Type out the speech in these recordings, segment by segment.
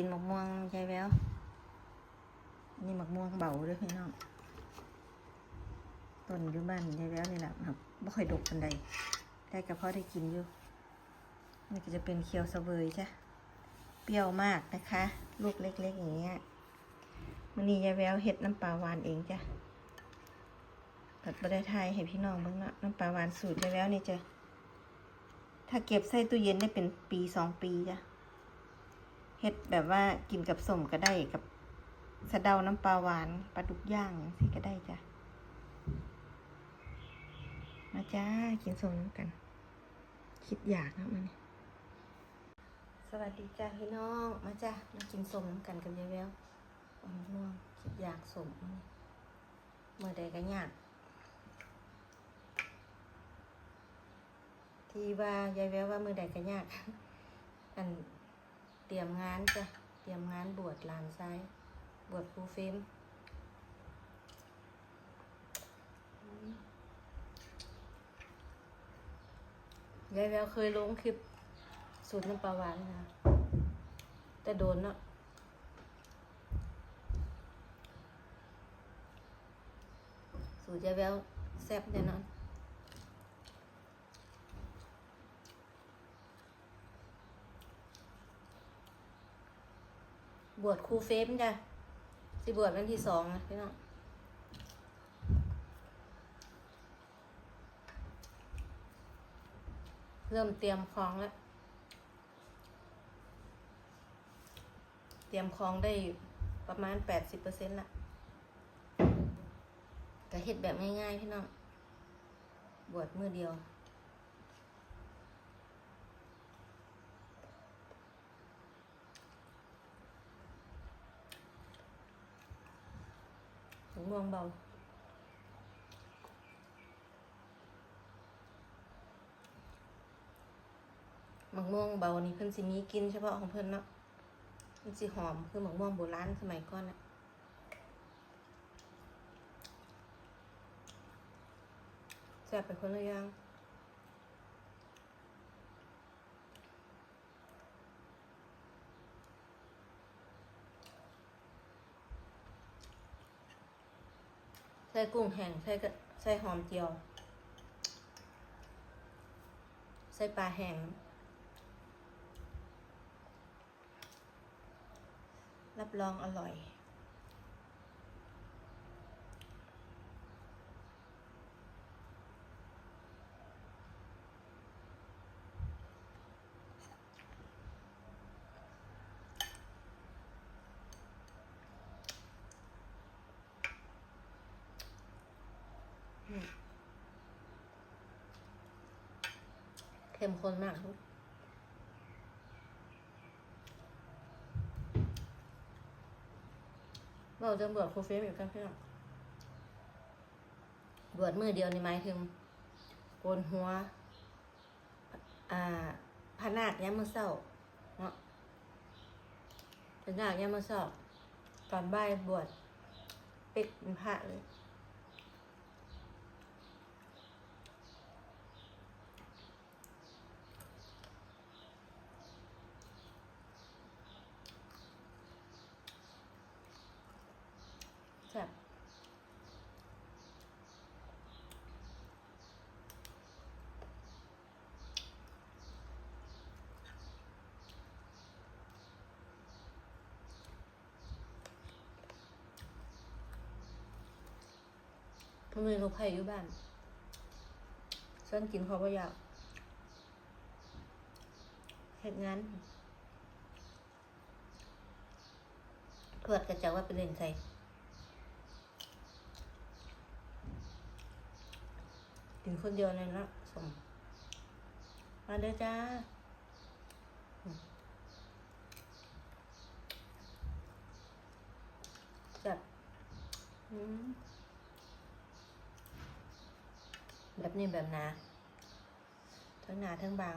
กินหมกม่วงใช่แล้วนี่หมกม่วงเบาด้วยพี่น้องต้นอยู่บ้านใช่แล้วนี่แหละครับไม่ค่อยดกปันใดได้กระเพาะได้กินอยู่นี่ก็จะเป็นเคียวสเสวยจ้ะเปรี้ยวมากนะคะ ลูกเล็กๆอย่างเงี้ยมันนี่ยายแววเห็ดน้ำปลาหวานเองจ้ะผัดบะได้ไทยให้พี่น้องบ้างนะน้ำปลาหวานสูตรยายแววนี่จ้ะถ้าเก็บใส่ตู้เย็นได้เป็นปีสองปีจ้ะ เฮ็ดแบบว่ากินกับสมก็ได้กับสะเดาน้ำปลาหวานปลาดุกย่างสิก็ได้จ้ะ มาจ้า กินสมน้ำกัน คิดอยากนะมันสวัสดีจ้าพี่น้อง มาจ้ามากินสมน้ำกันกับยายแววอ่อนม่วงคิดอยากสมมันเมื่อใดก็ยากที่ว่ายายแววว่าเมื่อใดก็ยาก อัน เตรียมงานจ้ะ เตรียมงานบวชลานซ้าย บวชครูเฟมยายแววเคยลงคลิปสูตรน้ำปลาหวานนะแต่โดนเนาะสูตรยายแววแซ่บแน่นอน บวชครูเฟมจ้ะสิบวชวันที่สองนะพี่น้องเริ่มเตรียมของแล้ว เตรียมของได้ประมาณแปดสิบเปอร์เซ็นต์ละก็เฮ็ดแบบง่ายๆพี่น้อง บวชมือเดียว ถึงม่วงเบาหมักม่วงเบานี่เพิ่นสิมีกินเฉพาะของเพิ่นเนาะมันสิหอมคือหมักม่วงโบราณสมัยก่อนน่ะแซ่บไปคนละอย่าง ส่กุ้งแห้งใส่ใส่หอมเจียว ใส่ปลาแห้งรับรองอร่อย อืม เข้มข้นมากลูกเราจะบวชครูเฟมอีกครั้งพี่องบวชมือเดียวนี่หมายถึงโกนหัว อ่าพระนาคย้ำมือเศร้าเนาะพระนาคย้ำมือเศร้าตอนบ่ายบวชปิดเป็นพระเลย แซ่บ มันมีลูกไผ่อยู่บ้านฉันกินเขาก็อยากเห็ดงานเพื่อนก็จะว่าไปเล่นใส่กินคนเดียวเลยนะสมมาเด้อจ้าจัดอืม แบบนี้แบบหนาทั้งหนาทั้งบาง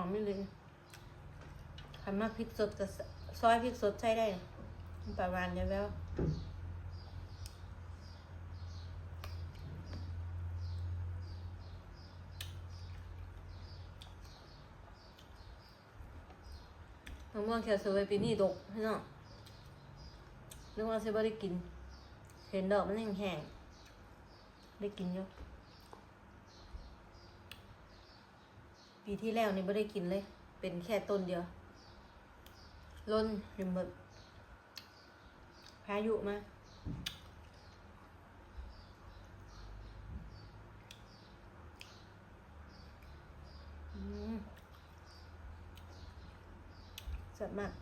อมไม่เลยคันมาพริกสดกับซอยพริกสดใช้ได้ประมาณนี้แล้วมะม่วงเขียวสวยปีนี้ดกพี่น้องนึกว่าจะไม่ได้กิน เห็นดอกมันแห้งๆได้กินอยู่ ปีที่แล้วนี่ไม่ได้กินเลย เป็นแค่ต้นเดียวล้นริมเบิดพายุมาอืมสดมาก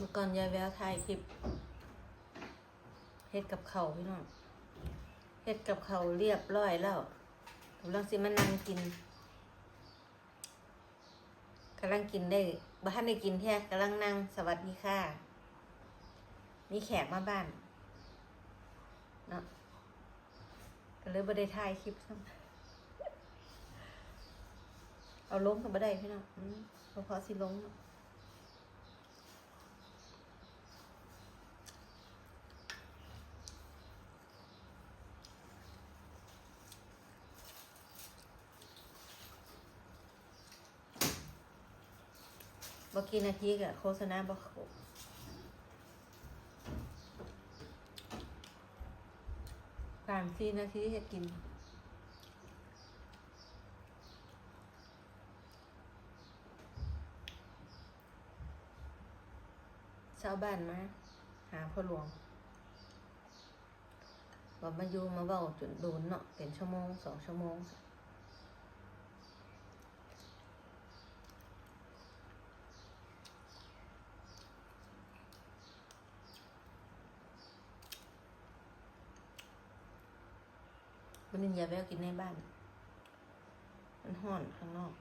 เมื่อก่อนยายแววถ่ายคลิปเฮ็ดกับเขาพี่น้องเฮ็ดกับเขาเรียบร้อยแล้วกำลังสิมานั่งกินกำลังกินได้บ้านได้กินแท้กำลังนั่งสวัสดีค่ะมีแขกมาบ้านเนาะก็เลยบ่ได้ถ่ายคลิปซ้ำเอาลงก็บ่ได้พี่น้องเพราะพอสิลงเนาะ กกี่นาทีกับโฆษณาบอกสามสี่นาทีจะกินชาวบ้านมาหาพ่อหลวงว่ามาอยู่มาเว้าจนโดนเนาะเป็นชั่วโมงสองชั่วโมง มันอย่าแววกินในบ้าน มันห่อนข้างนอก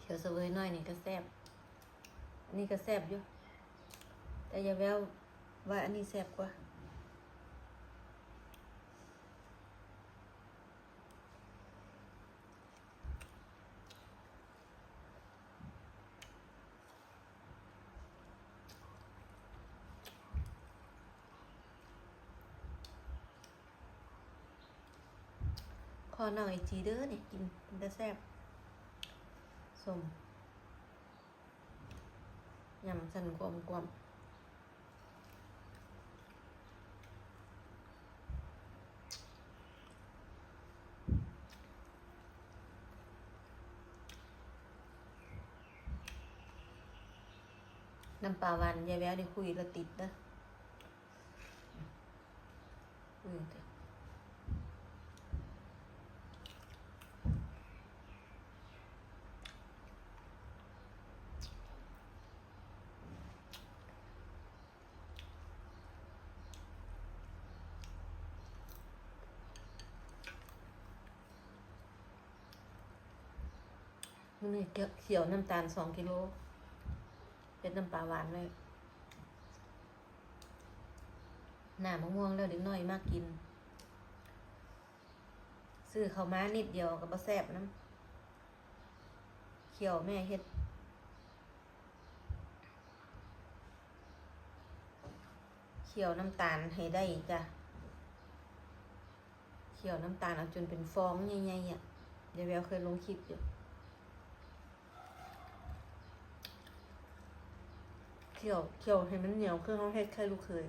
เขียวเสวยหน่อยนี่ก็แซ่บอันนี้ก็แซ่บอยู่ แต่อย่าแววว่าอันนี้แซ่บกว่า ขอหน่อยจีเด้อเนี่ยกินกินแต่แซ่บสมยำสันกลมกลมน้ำปลาหวันยายแววได้คุยแล้วติดนะ มันนี่เกี่ยวเขียวน้ำตาลสองกิโลเป็นน้ำปลาหวานเลยหน้ามะม่วงแล้วเด็กน้อยมากกิน ซื้อเขาม้านิดเดียวกับบะแซบน้ำเขียวแม่เฮ็ดเขียวน้ำตาลให้ได้จ้ะเขียวน้ำตาลเอาจนเป็นฟองใหญ่ๆอะเดี๋ยวแววเคยลงคลิปอยู่ คี่ยวเคี่ยวให้มันเหนียวคือเขาเฮ็ดไข่ลูกเคย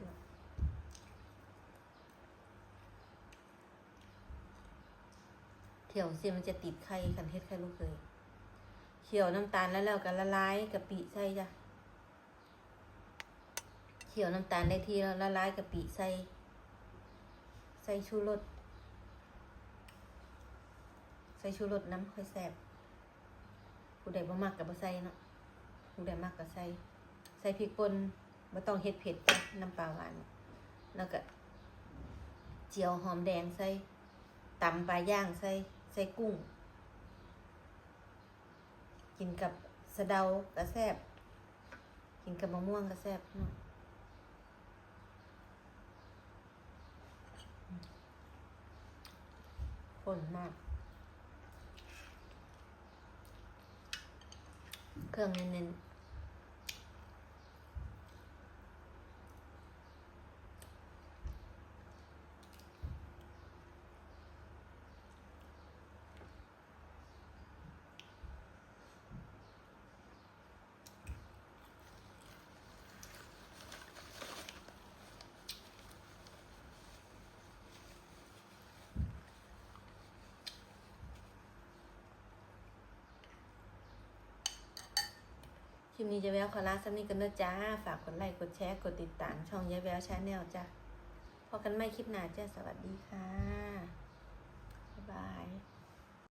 เคี่ยวเสียมันจะติดไข่คันเฮ็ดไข่ลูกเคยเคี่ยวน้ำตาลแล้วแล้วก็ละลายกะปิใส่จ้ะเคี่ยวน้ำตาลได้ทีแล้วละลายกะปิใส่ใส่ชูรสใส่ชูรสน้ำค่อยแซ่บผู้ใดบ่มักกับบ่ใส่เนาะผู้ใดมักก็ใส่ ใส่พริกป่นบ่ต้องเฮ็ดเผ็ดจ้ะน้ำปลาหวาน แล้วก็ เจียวหอมแดงใส่ตำปลาย่างใส่ใส่กุ้ง กินกับสะเดากระแซบกินกับมะม่วงกระแซบเนาะข้นมาก เครื่องเน้นๆ คลิปนี้จะแววขอลาสำนี้กันนะจ้า ฝากกดไลค์กดแชร์กดติดตามช่องยายแววชาแนลจ้าพอกันไม่คลิปหน้าจ้าสวัสดีค่ะ บ๊ายบาย